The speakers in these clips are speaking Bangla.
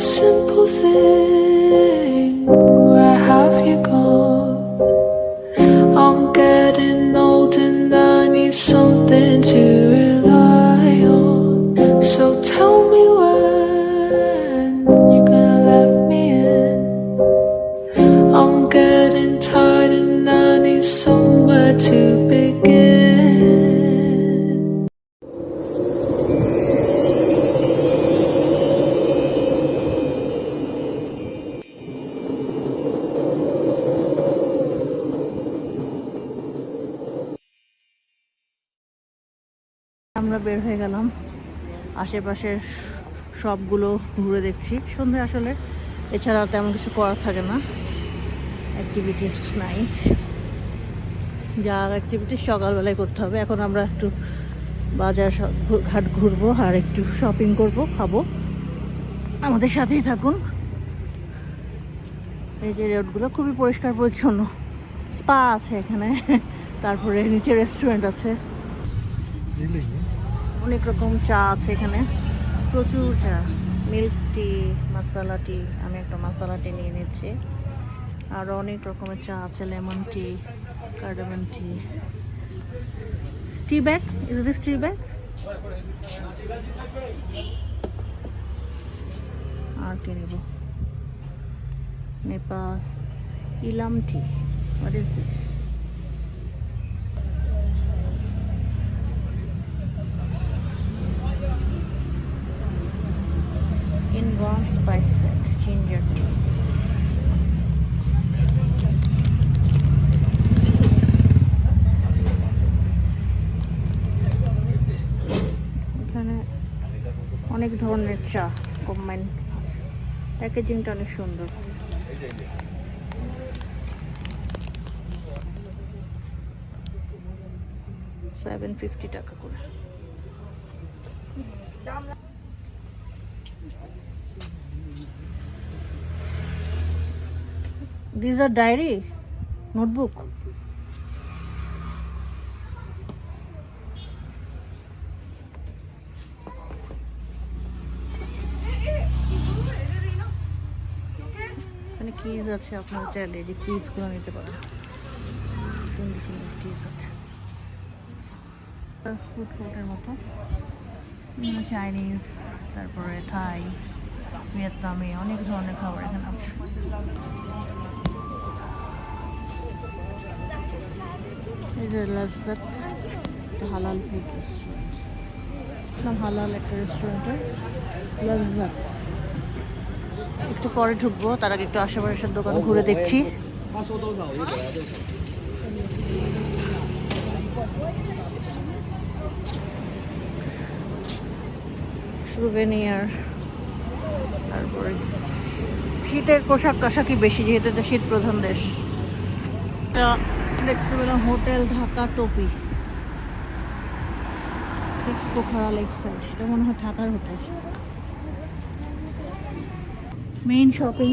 close আশেপাশের সবগুলো ঘুরে দেখছি। সন্ধে আসলে এছাড়া তেমন কিছু করার থাকে না। অ্যাক্টিভিটিস নাই। যা অ্যাক্টিভিটিস সকালবেলায় করতে হবে। এখন আমরা একটু বাজার ঘাট ঘুরবো আর একটু শপিং করব, খাব। আমাদের সাথেই থাকুন। এই যে রোডগুলো খুবই পরিষ্কার পরিচ্ছন্ন। স্পা আছে এখানে। তারপরে নিচে রেস্টুরেন্ট আছে। অনেক রকম চা আছে এখানে। প্রচুর চা। মিল্ক টি মশালা টি, আমি একটা মশালা টি নিয়ে নিচ্ছি। আরও অনেক রকমের চা আছে, lemon tea, cardamom tea. Tea bag? Is this tea bag? আর কি নেব? Nepal. Ilam tea. What is this warm spice set ginger এখানে অনেক ধরনের চা কম্বাইন প্যাকেজিংটা অনেক সুন্দর। সেভেন ফিফটি টাকা করে। These are diary, notebook. এখানে কিজ আছে আপনার চাইলে যে কিজগুলো নিতে পারেন। সুন্দর সুন্দর কিজ আছে। ফুড কোর্টের মতো চাইনিজ তারপরে থাই ভিয়েতনামি অনেক ধরনের খাবার এখানে আছে। যে লাজ্জাত হালাল ফুড রেস্টুরেন্ট হালাল একটা রেস্টুরেন্টের লাজ্জাত। একটু পরে ঢুকবো, তার আগে একটু আশেপাশের দোকান ঘুরে দেখছি। সুভেনিয়ার তারপরে শীতের পোশাক আশাকই বেশি, যেহেতু এটা শীত প্রধান দেশ। দেখতে পেলাম হোটেল ঢাকা টপি। পোখরা লেক সাইড এটা মনে হয় ঢাকার হোটেল। মেইন শপিং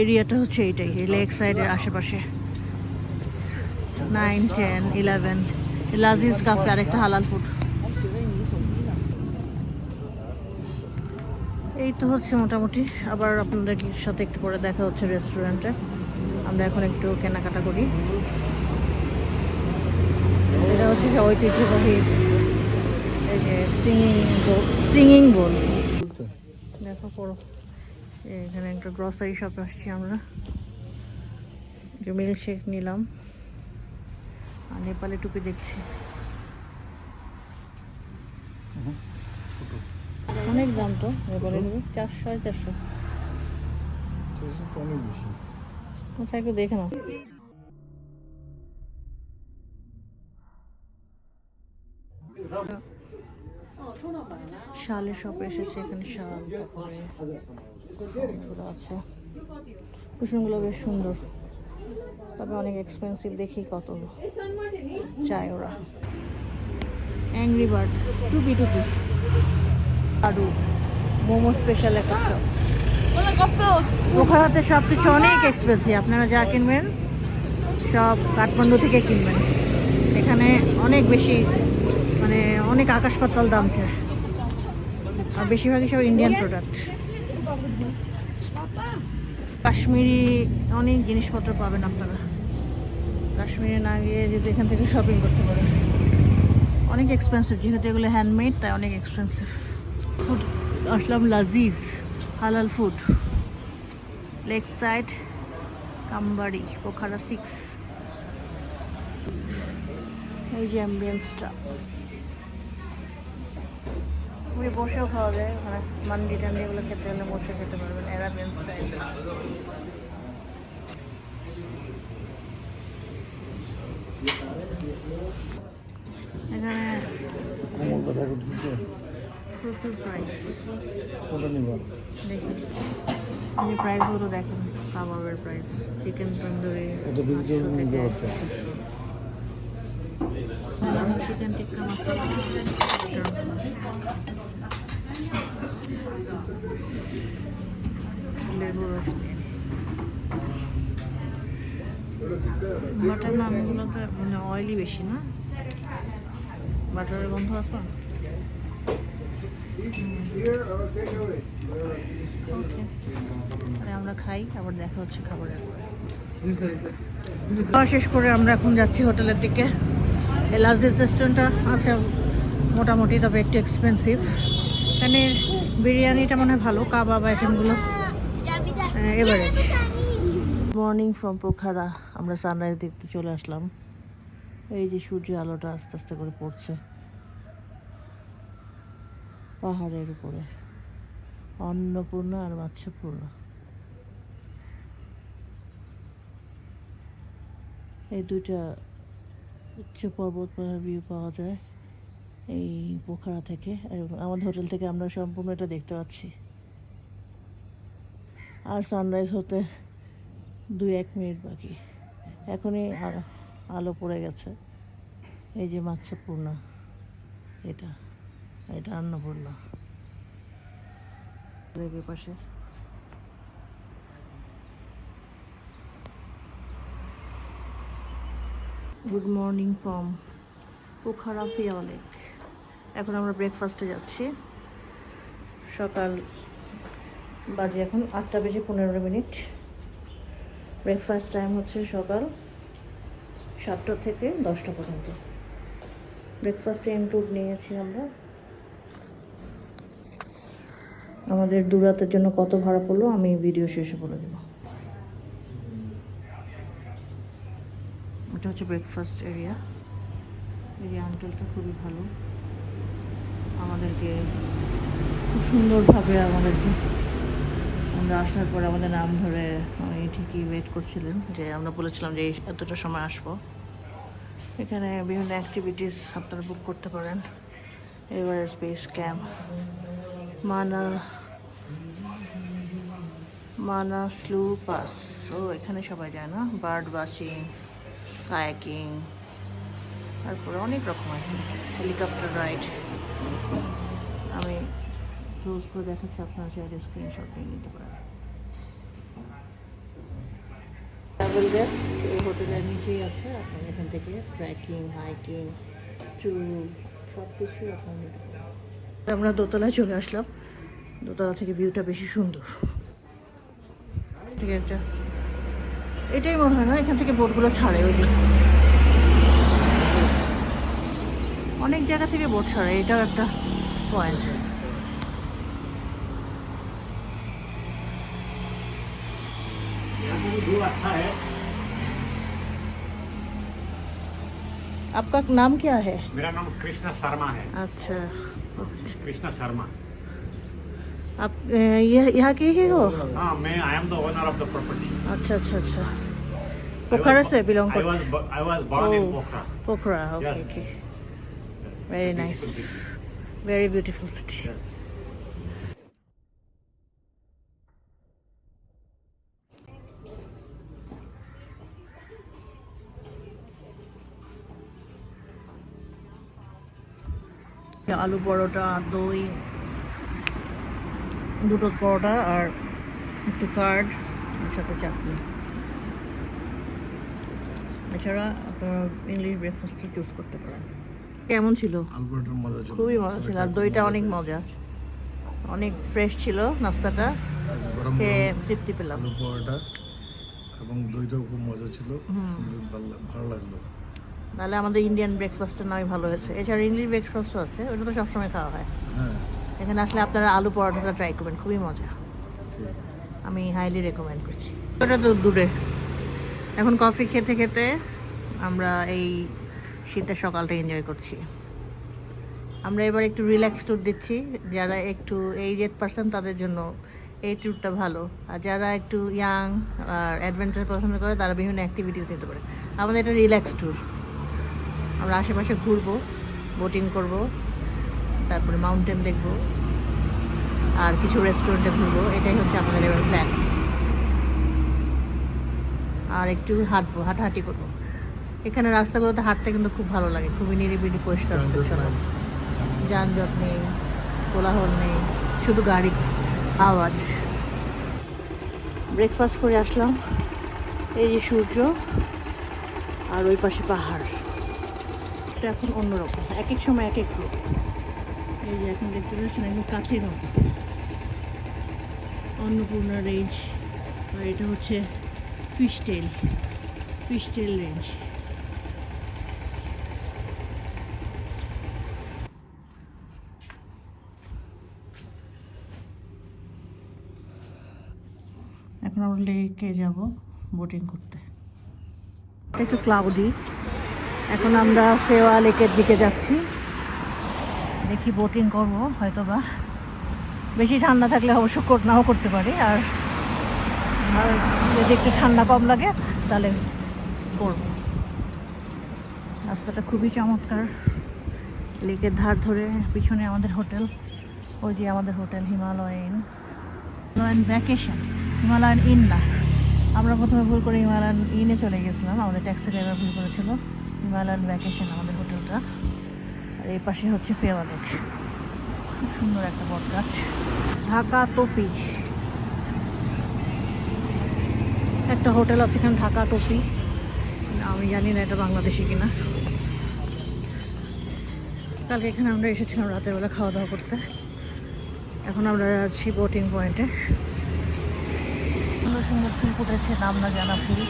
এরিয়াটা হচ্ছে এইটাই, এই লেক সাইডের আশেপাশে। Nine ten eleven Lazeez cafe আরেকটা হালাল ফুড এই তো হচ্ছে মোটামুটি, আবার আপনাদের সাথে একটু পরে দেখা হচ্ছে রেস্টুরেন্টে আমরা এখন একটু কেনাকাটা করি। এটা হচ্ছে ঐতিহ্যবাহী এই যে সিঙ্গিং বোল সিঙ্গিং বোল দেখো পড়ো। এখানে একটা গ্রসারি শপে আসছি আমরা। একটু মিল্ক শেক নিলাম। আর নেপালে টুপি দেখছি। অনেক দাম তো নেপালে টুপি চারশো চারশো। অনেক বেশি। আচ্ছা একটু দেখে নাও। শালের শপে এসেছে, এখানে শাল আছে। কুসুমগুলো বেশ সুন্দর। তবে অনেক এক্সপেন্সিভ দেখি কত চায় ওরা। অ্যাংরি বার্ড টুপি টুপি। আরু মোমো স্পেশাল একটা। পোখারাতে সব কিছু অনেক এক্সপেন্সিভ আপনারা যা কিনবেন, সব কাঠমান্ডু থেকে কিনবেন। এখানে অনেক বেশি মানে অনেক আকাশ পাতাল দাম আর বেশিরভাগই সব ইন্ডিয়ান প্রোডাক্ট কাশ্মীরি অনেক জিনিসপত্র পাবেন আপনারা। কাশ্মীরে না গিয়ে যদি এখান থেকে শপিং করতে পারেন। অনেক এক্সপেন্সিভ যেহেতু এগুলো হ্যান্ডমেড তাই অনেক expensive food Aslam Laziz halal food lake side কামবাড়ি Pokhara six এই যে অ্যাম্বিয়েন্সটা আপনি বসেও খাওয়া যায় ওখানে মান্ডি টান্ডি এগুলো খেতে হলে বসে খেতে পারবেন অ্যারাবিয়ান স্টাইল এখানে করতেছে? প্রচুর প্রাইস কোনটা নিব? দেখুন এই প্রাইসগুলো দেখেন কাবাবের প্রাইস চিকেন তন্দুরি এটা নিতে। চিকেন টিক্কা মশলা লেবু রস দিয়ে বাটার নানগুলোতে মানে অয়েলি বেশি না? বাটারের গন্ধ আছে? আমরা খাই আবার দেখা হচ্ছে খাবারের শেষ করে আমরা এখন যাচ্ছি হোটেলের দিকে। এই রেস্টুরেন্টটা আছে মোটামুটি, তবে একটু এক্সপেন্সিভ এখানে বিরিয়ানিটা মনে হয় ভালো, কাবাব আইটেমগুলো এভারেজ মর্নিং ফ্রম পোখারা আমরা সানরাইজ দেখতে চলে আসলাম। এই যে সূর্যের আলোটা আস্তে আস্তে করে পড়ছে। পাহাড়ের উপরে। অন্নপূর্ণা আর মাচ্ছাপূর্ণা। এই দুইটা উচ্চ পর্বতমালার ভিউ পাওয়া যায় এই পোখরা থেকে আমাদের হোটেল থেকে আমরা সম্পূর্ণ এটা দেখতে পাচ্ছি। আর সানরাইজ হতে দুই এক মিনিট বাকি। এখনই আলো পড়ে গেছে। এই যে মাচ্ছাপূর্ণা, এটা এটা অন্নপূর্ণা। লেগে পাশে good morning from Pokhara lake এখন আমরা ব্রেকফাস্টে যাচ্ছি। সকাল বাজে এখন আটটা বেজে পনেরো মিনিট। ব্রেকফাস্ট টাইম হচ্ছে সকাল সাতটা থেকে দশটা পর্যন্ত। ব্রেকফাস্টে ইনক্লুড নিয়েছি আমরা। আমাদের দুরাতের জন্য কত ভাড়া পড়ল আমি ভিডিও শেষে বলে দেবো। এটা হচ্ছে ব্রেকফাস্ট এরিয়া এই আঙ্কেলটা খুবই ভালো। আমাদেরকে খুব সুন্দরভাবে আমাদেরকে আমরা আসার পর আমাদের নাম ধরে উনি ঠিকই ওয়েট করছিলেন যে আমরা বলেছিলাম যে এতটা সময় আসব। এখানে বিভিন্ন অ্যাক্টিভিটিস আপনারা বুক করতে পারেন। এভারেস্ট বেস ক্যাম্প মানা মানা, স্লু পাস ও এখানে সবাই যায় না? বার্ড ওয়াচিং কায়াকিং তারপরে অনেক রকম অ্যাক্টিভিটিস হেলিকপ্টার রাইড আমি ক্লোজ করে দেখাচ্ছি, আপনারা চাইলে স্ক্রিনশট নিয়ে নিতে পারেন। ট্রাভেল ডেস্ক এই হোটেলের নিচেই আছে। আপনার এখান থেকে ট্রেকিং হাইকিং ট্যুর সব কিছুই আপনারা নিতে পারেন। আমরা দোতলায় চলে আসলাম। দোতলা থেকে ভিউটা বেশি সুন্দর। ঠিক আছে। এটাই মনে হয় না এখান থেকে বোটগুলো ছাড়ে ওই যে অনেক জায়গা থেকে বোট ছাড়ে এটাও একটা পয়েন্ট आपका नाम क्या है मेरा नाम कृष्णा शर्मा है अच्छा कृष्णा शर्मा आप अ, यह यहाँ के ही हो हाँ मैं I am the owner of the property अच्छा अच्छा अच्छा पोखरा से बिलोंग आई वाज करते I was born in Oh. Pokhara. Pokhara okay Yes. Okay Yes. Very It's a nice beautiful city. Very beautiful city Yes. Aloo paratha দই দুটো পরোটা আর একটু কার্ড আর সাথে চাটনি। এছাড়া আপনারা ইংলিশ ব্রেকফাস্টও চুজ করতে পারেন। কেমন ছিল? খুবই মজা ছিল আর দইটা অনেক মজা অনেক ফ্রেশ ছিল নাস্তাটা। খেয়ে তৃপ্তি পেলাম। পরোটা এবং দইটাও খুব মজা ছিল। ভালো লাগল। নাহলে আমাদের ইন্ডিয়ান ব্রেকফাস্টের নয় ভালো হয়েছে। এছাড়া ইংলিশ ব্রেকফাস্টও আছে ওটা তো সবসময় খাওয়া হয়। হ্যাঁ। এখানে আসলে আপনারা আলু পরোটাটা ট্রাই করবেন, খুবই মজা। আমি হাইলি রেকমেন্ড করছি। ওটা তো দূরে। এখন কফি খেতে খেতে আমরা এই শীতের সকালটা এনজয় করছি। আমরা এবার একটু রিল্যাক্স ট্যুর দিচ্ছি। যারা একটু এইজেড পার্সন তাদের জন্য এই ট্যুরটা ভালো। আর যারা একটু ইয়াং আর অ্যাডভেঞ্চার পছন্দ করে, তারা বিভিন্ন অ্যাক্টিভিটিস নিতে পারে। আমাদের এটা রিল্যাক্স ট্যুর আমরা আশেপাশে ঘুরবো বোটিং করব। তারপরে মাউন্টেন দেখব। আর কিছু রেস্টুরেন্টে ঘুরবো এটাই হচ্ছে আমাদের এবার প্ল্যান আর একটু হাঁটবো হাঁটাহাঁটি করব। এখানে রাস্তাগুলোতে হাঁটতে কিন্তু খুব ভালো লাগে খুবই নিরিবিলি পরিষ্কার যানজট নেই। কোলাহল নেই শুধু গাড়ি আওয়াজ। ব্রেকফাস্ট করে আসলাম এই যে সূর্য আর ওই পাশে পাহাড়। এটা এখন অন্যরকম এক এক সময় এক এক রূপ। এই যে এখন দেখতে পাচ্ছেন একদম কাছের মতো। অন্নপূর্ণা রেঞ্জ আর এটা হচ্ছে ফিশটেল ফিশটেল রেঞ্জ এখন আমরা লেকে যাব বোটিং করতে। একটু ক্লাউডি এখন আমরা ফেওয়া লেকের দিকে যাচ্ছি। দেখি বোটিং করব হয়তো বা বেশি ঠান্ডা থাকলে অবশ্য কর- নাও করতে পারি, আর আর যদি একটু ঠান্ডা কম লাগে, তাহলে করব। রাস্তাটা খুবই চমৎকার। লেকের ধার ধরে পিছনে আমাদের হোটেল, ওই যে আমাদের hotel Himalayan. Himalayan vacation Himalayan inn না। আমরা প্রথমে ভুল করে হিমালয়ান ইনে চলে গেছিলাম, আমাদের ট্যাক্সি ড্রাইভার ভুল করেছিল। হিমালয়ান ভ্যাকেশন আমাদের হোটেলটা। এই পাশে হচ্ছে ফেওয়া লেক খুব সুন্দর একটা বট গাছ। ঢাকা টপি। একটা হোটেল আছে এখানে, ঢাকা টপি। আমি জানি না এটা বাংলাদেশি কিনা। কালকে এখানে আমরা এসেছিলাম রাতের বেলা খাওয়া দাওয়া করতে। এখন আমরা আছি বোটিং পয়েন্টে সুন্দর সুন্দর ফুল ফুটেছে, নাম না জানা ফুল।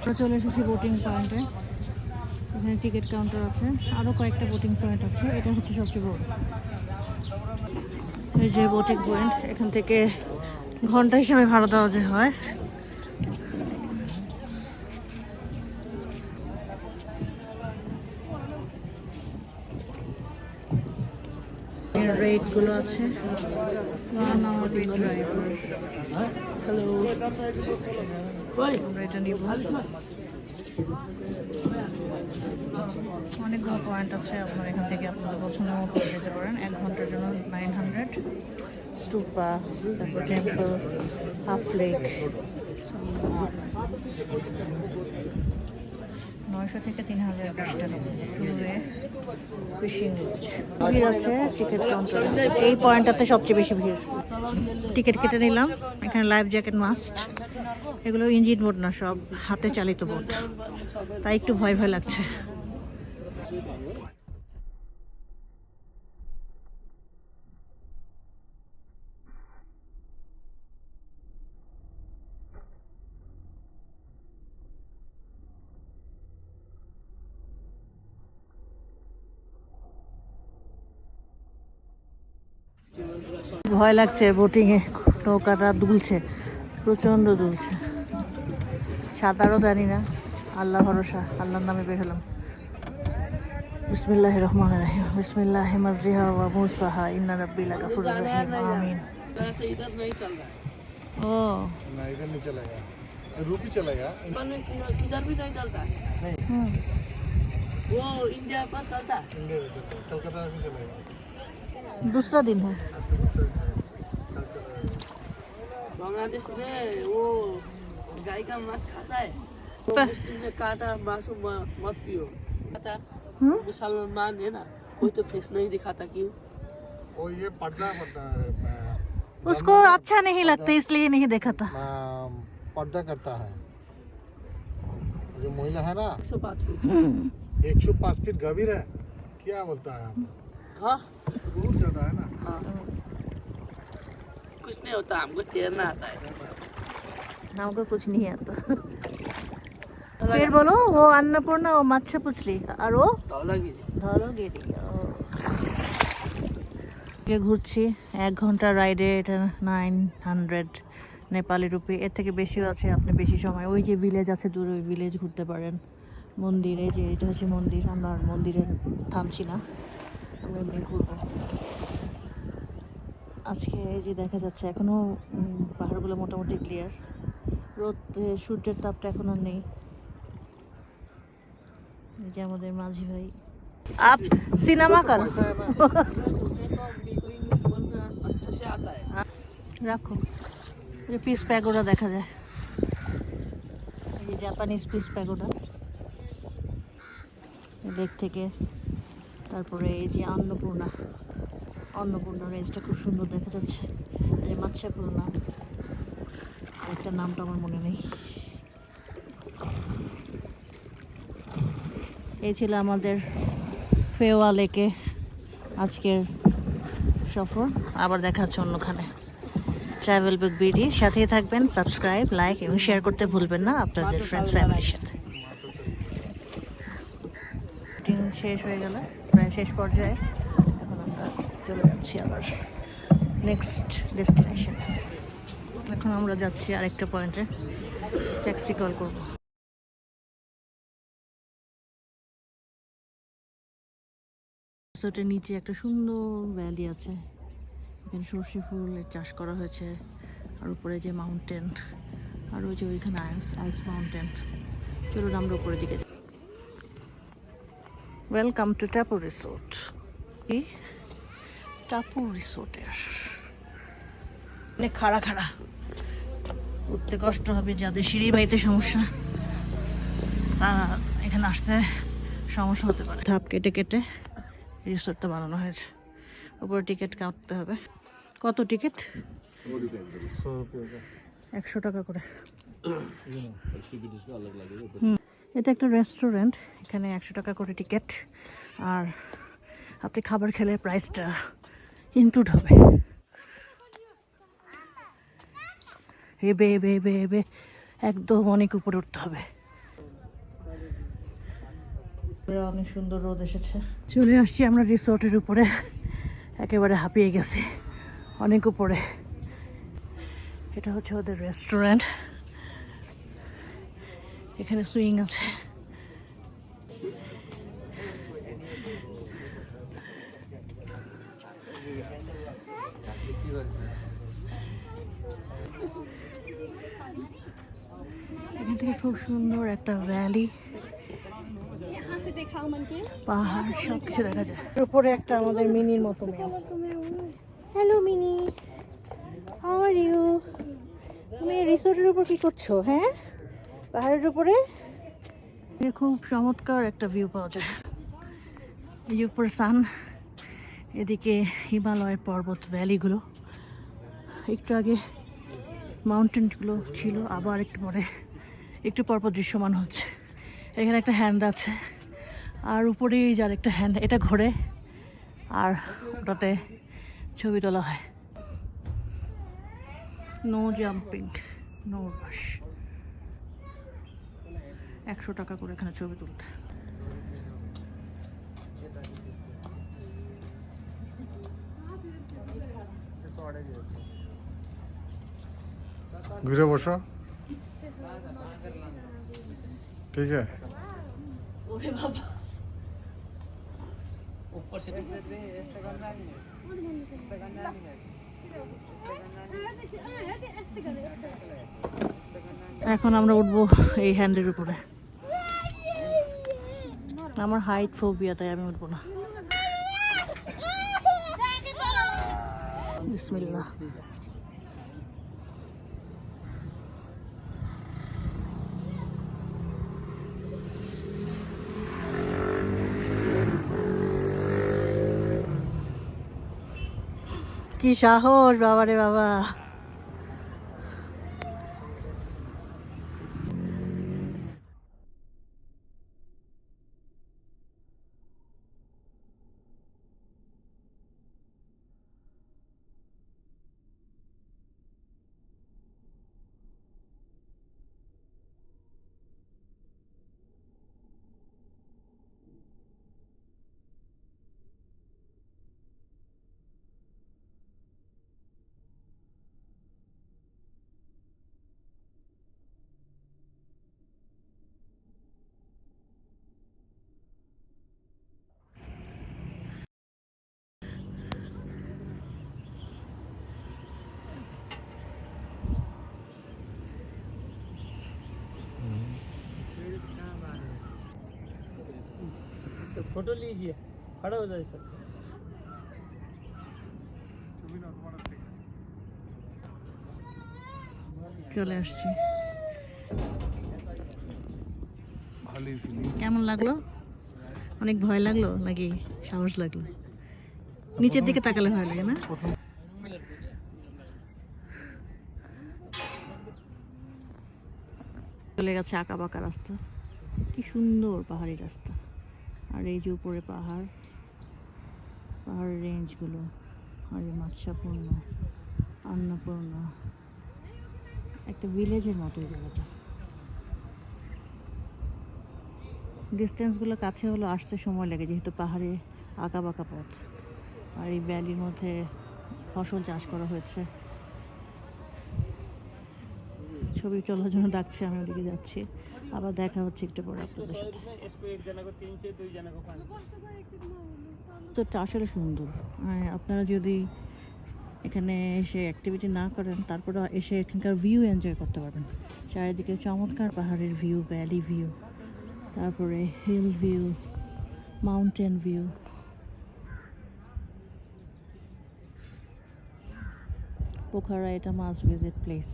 আমরা চলে এসেছি বোটিং পয়েন্টে এখানে টিকিট কাউন্টার আছে। আরও কয়েকটা বোটিং পয়েন্ট আছে। এটা হচ্ছে সবচেয়ে বড়। এই যে বোটিং পয়েন্ট এখান থেকে ঘণ্টা হিসাবে ভাড়া দেওয়া যে হয়। রেটগুলো আছে। হ্যালো এটা নিব। অনেকগুলো পয়েন্ট আছে, আপনার এখান থেকে আপনাদের পছন্দ মতো যেতে পারেন। এক ঘণ্টার জন্য নাইন হান্ড্রেড স্টুপা তারপর টেম্পল হাফ লেক নয়শো থেকে তিন হাজার বিশ টাকা ফিশিং ভিড় আছে টিকিট এই পয়েন্টটাতে সবচেয়ে বেশি ভিড়। টিকিট কেটে নিলাম। এখানে লাইফ জ্যাকেট মাস্ট এগুলো ইঞ্জিন বোট না, সব হাতে চালিত বোট। তাই একটু ভয় ভয় লাগছে। ভয় লাগছে বোটিংয়ে নৌকাটা দুলছে প্রচণ্ড দুলছে সাঁতারও জানি না আল্লাহ ভরসা আল্লাহর নামে বের হলাম বিসমিল্লাহ রহমান রাহিম বিসমিল্লাহ মজরিহা ওয়া মুসাহা ইন্না রাব্বি লাগাফুর রহিম আমিন इधर नहीं चल रहा ও না इधर नहीं चलेगा रूप ही चलेगा है इधर भी नहीं चलता है হুম वो इंडिया पर चलता है इंडिया में चलेगा कलकत्ता में चलेगा दूसरा दिन है बांग्लादेश में वो गाय का मांस खाता है मुस्लिम ने काटा मांस मत पियो खाता हम्म? मुसलमान है ना कोई तो फेस नहीं दिखाता क्यों वो ये पर्दा है उसको अच्छा नहीं लगता इसलिए नहीं देखा था पर्दा करता है। जो महिला है ना एक सौ पाँच फुट एक सौ पाँच फीट गंभीर है। क्या बोलता है हाँ। बहुत ज़्यादा है ना। हाँ। कुछ नहीं होता हमको तैरना आता है हमको कुछ नहीं आता फिर बोलो वो अन्नपूर्णा वो मच्छा पुछली और वो धौलागिरी ধলগিরি যে ঘুরছি এক ঘন্টা রাইডে এটা নাইন হান্ড্রেড নেপালি রুপি এর থেকে বেশিও আছে আপনি বেশি সময় ওই যে ভিলেজ আছে দূরে ওই ভিলেজ ঘুরতে পারেন মন্দির এই যে এটা হচ্ছে মন্দির আমরা আর মন্দিরে থামছি না আমরা এমনি ঘুরবো আজকে এই যে দেখা যাচ্ছে এখনও পাহাড়গুলো মোটামুটি ক্লিয়ার রোদ সূর্যের তাপটা এখনও নেই। যে আমাদের মাঝি ভাই। আপ সিনেমা কর। রাখো। যে পিস প্যাগোডা দেখা যায়। এই জাপানিজ পিস প্যাগোডা লেক থেকে। তারপরে এই যে অন্নপূর্ণা অন্নপূর্ণা রেঞ্জটা খুব সুন্দর দেখা যাচ্ছে। এই যে মাচ্ছাপূর্ণা একটা নামটা আমার মনে নেই। এই ছিল আমাদের ফেওয়া লেকে আজকের সফর। আবার দেখা হচ্ছে অন্যখানে। ট্রাভেল বুক বিডি সাথেই থাকবেন সাবস্ক্রাইব লাইক এবং শেয়ার করতে ভুলবেন না আপনাদের ফ্রেন্ডস ফ্যামিলির সাথে। শেষ হয়ে গেল। প্রায় শেষ পর্যায়ে। চলে যাচ্ছি আবার। নেক্সট ডেস্টিনেশন এখন আমরা যাচ্ছি আরেকটা পয়েন্টে ট্যাক্সি কল করব। রিসোর্টের নিচে একটা সুন্দর ভ্যালি আছে। এখানে সর্ষে ফুলের চাষ করা হয়েছে। আর উপরে যে মাউন্টেন আর ওই যে ওইখানে আইস আইস মাউন্টেন চলুন আমরা উপরের দিকে ওয়েলকাম টু টাপু রিসোর্ট কি? টাপু রিসোর্টের। অনেক খাড়া খাড়া। উঠতে কষ্ট হবে, যাদের সিঁড়ি বাইতে সমস্যা, তারা এখানে আসতে সমস্যা হতে পারে। ধাপ কেটে কেটে রিসোর্টটা বানানো হয়েছে। উপরে টিকিট কাটতে হবে। কত টিকিট? একশো টাকা করে। এটা একটা রেস্টুরেন্ট, এখানে একশো টাকা করে টিকিট। আর আপনি খাবার খেলে প্রাইসটা ইনক্লুড হবে। হেবে হেবে হেবে হেবে একদম অনেক উপরে উঠতে হবে। অনেক সুন্দর রোদ এসেছে। চলে আসছি আমরা রিসোর্টের উপরে। একেবারে হাঁপিয়ে গেছি। অনেক উপরে। এটা হচ্ছে ওদের রেস্টুরেন্ট। এখানে সুইং আছে। খুব সুন্দর একটা ভ্যালি পাহাড় সব কিছু দেখা যায়। উপরে একটা আমাদের মিনির মতো হ্যালো মিনি। আর ইউ তুমি রিসোর্টের উপর কি করছ হ্যাঁ? পাহাড়ের উপরে? খুব চমৎকার একটা ভিউ পাওয়া যায়। এই উপরে সান এদিকে হিমালয়ের পর্বত ভ্যালিগুলো একটু আগে মাউন্টেনগুলো ছিল, আবার একটু পরে। একটু পরপর দৃশ্যমান হচ্ছে। এখানে একটা হ্যান্ড আছে। আর উপরেই যার একটা হ্যান্ড এটা ঘোরে আর ওটাতে ছবি তোলা হয়। নো জাম্পিং নো রাশ একশো টাকা করে এখানে ছবি তুলতে। ঘুরে বসো। ঠিক আছে ওরে বাবা। এখন আমরা উঠবো এই হ্যান্ডের উপরে। আমার হাইট ফোবিয়া তাই আমি উঠবো না। বিসমিল্লাহ। কি সাহস বাবারে বাবা। फोटो लीजिए खड़ा हो जाए सर চলে আসছি ভালোই ফিলিং কেমন লাগলো অনেক ভয় লাগলো নাকি সাহস লাগলো নিচের দিকে তাকালে ভয় লাগে না চলে গেছে আঁকা বাঁকা রাস্তা কি সুন্দর পাহাড়ি রাস্তা আর এই যে উপরে পাহাড়, পাহাড়ের রেঞ্জগুলো আর এই মাৎস্যাপূর্ণ অন্নপূর্ণা, একটা ভিলেজের মতো এই জায়গাটা। ডিস্টেন্সগুলো কাছে হলো আসতে সময় লাগে, যেহেতু পাহাড়ে আঁকা বাঁকা পথ। আর এই ভ্যালির মধ্যে ফসল চাষ করা হয়েছে। ছবি তোলার জন্য ডাকছে, আমি ওদিকে যাচ্ছি। আবার দেখা হচ্ছে একটু পরে আপনাদের সাথে। আসলে সুন্দর। মানে আপনারা যদি এখানে এসে অ্যাক্টিভিটি না করেন, তারপরে এসে এখানকার ভিউ এনজয় করতে পারবেন। চারিদিকে চমৎকার পাহাড়ের ভিউ ভ্যালি ভিউ তারপরে hill view mountain view Pokhara এটা মাস্ট ভিজিট প্লেস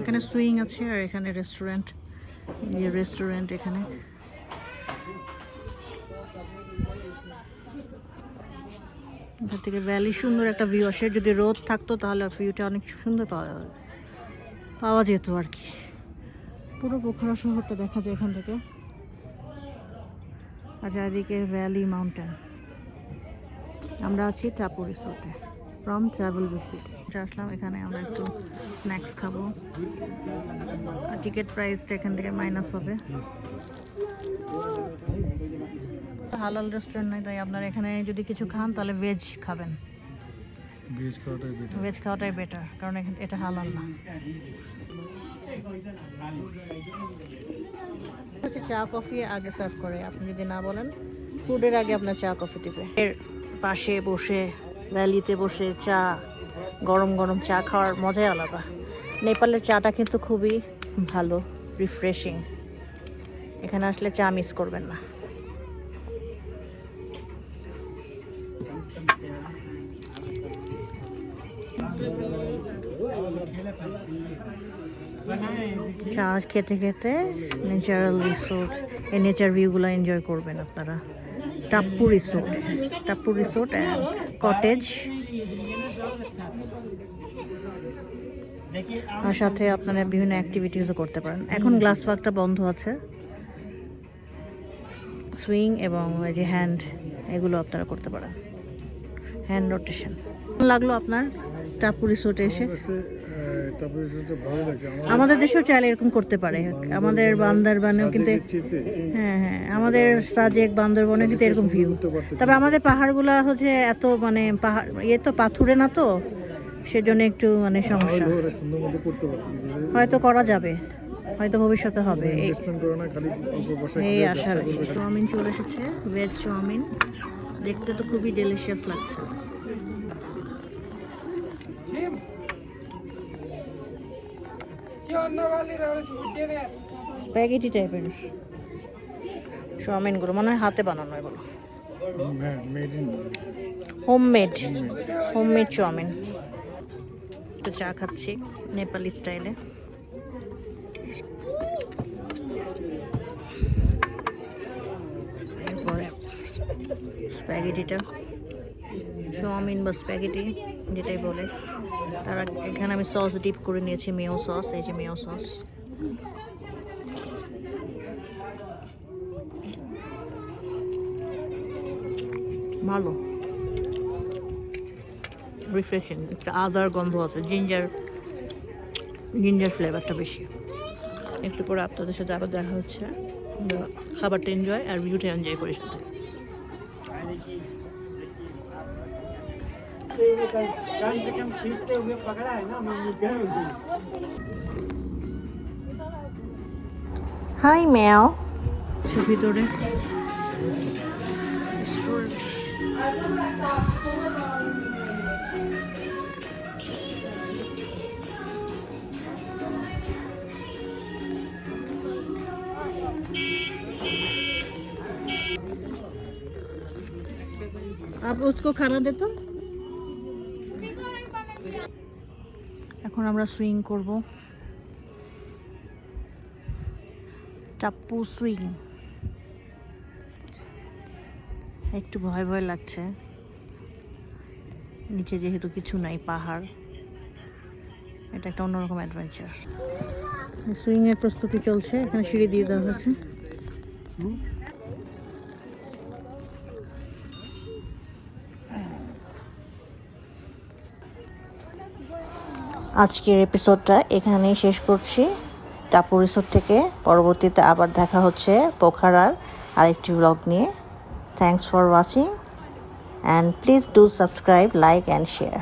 এখানে সুইং আছে আর এখানে রেস্টুরেন্ট এই রেস্টুরেন্ট এখানে। এখান থেকে ভ্যালি সুন্দর একটা ভিউ আসে। যদি রোদ থাকতো তাহলে ভিউটা অনেক সুন্দর পাওয়া পাওয়া যেত আর কি। পুরো পোখরা শহরটা দেখা যায় এখান থেকে। আর চারিদিকে ভ্যালি মাউন্টেন আমরা আছি টাপু রিসোর্টে ফ্রম ট্রাভেল বিসকুট আসলাম এখানে আমরা একটু স্ন্যাক্স খাব। আর টিকিট প্রাইসটা এখান থেকে মাইনাস হবে। হালাল রেস্টুরেন্ট নয় তাই আপনারা এখানে যদি কিছু খান তাহলে ভেজ খাবেন। ভেজ খাওয়াটাই বেটার কারণ এখানে এটা হালাল না। চা কফি আগে সার্ভ করে আপনি যদি না বলেন ফুডের আগে আপনার চা কফি দিবে এর পাশে বসে ভ্যালিতে বসে চা, গরম গরম চা খাওয়ার মজাই আলাদা। নেপালের চাটা কিন্তু খুবই ভালো রিফ্রেশিং এখানে আসলে চা মিস করবেন না। চা খেতে খেতে ন্যাচারাল রিসোর্ট এই নেচার ভিউগুলো এনজয় করবেন আপনারা। Tappu resort Tappu resort and cottage আর সাথে আপনারা বিভিন্ন অ্যাক্টিভিটিসও করতে পারেন। এখন গ্লাস ওয়ার্কটা বন্ধ আছে। সুইং এবং যে হ্যান্ড এগুলো আপনারা করতে পারেন। হ্যান্ড রোটেশন লাগল আপনার টাপ্পু রিসোর্টে এসে? আমাদের দেশেও চাইলে এরকম করতে পারে। আমাদের বান্দরবানেও কিন্তু হ্যাঁ হ্যাঁ আমাদের সাজেক বান্দরবনে কিন্তু এরকম ভিউ তবে আমাদের পাহাড়গুলো হচ্ছে এত মানে পাহাড় ইয়ে তো পাথুরে না তো সেজন্য একটু মানে সমস্যা। হয়তো করা যাবে হয়তো ভবিষ্যতে হবে। এই আশা রাখি। চাউমিন চলে এসেছে ভেজ চাউমিন দেখতে তো খুবই ডেলিশিয়াস লাগছে। স্প্যাগেটি টাইপের চাউমিনগুলো মনে হয় হাতে বানানো এগুলো। হোমমেড হোমমেড চাউমিন একটু চা খাচ্ছি নেপালি স্টাইলে স্প্যাগেটিটা চাউমিন বা স্প্যাগেটি যেটাই বলে। তারা এখানে আমি সস ডিপ করে নিয়েছি মেও সস এই যে মেও সস ভালো। রিফ্রেশিং একটা আদার গন্ধ আছে জিঞ্জার জিঞ্জার ফ্লেভারটা বেশি। একটু পরে আপনাদের সাথে আবার দেখা হচ্ছে। খাবারটা এনজয় আর ভিউটা এনজয় করি সাথে। कम से कम खींचते हुए पकड़ा है ना मम्मी गए হাই ম্যাও ভিতরে आप उसको खाना दे তো এখন আমরা সুইং করব টাপ্পু সুইং একটু ভয় ভয় লাগছে নিচে যেহেতু কিছু নাই পাহাড় এটা একটা অন্যরকম অ্যাডভেঞ্চার সুইং এর প্রস্তুতি চলছে এখানে সিঁড়ি দিয়ে দেওয়া হয়েছে আজকের এপিসোডটা এখানেই শেষ করছি। টাপুর রিসোর্ট থেকে পরবর্তীতে আবার দেখা হচ্ছে পোখারার আরেকটি ব্লগ নিয়ে। Thanks for watching and please do subscribe like and share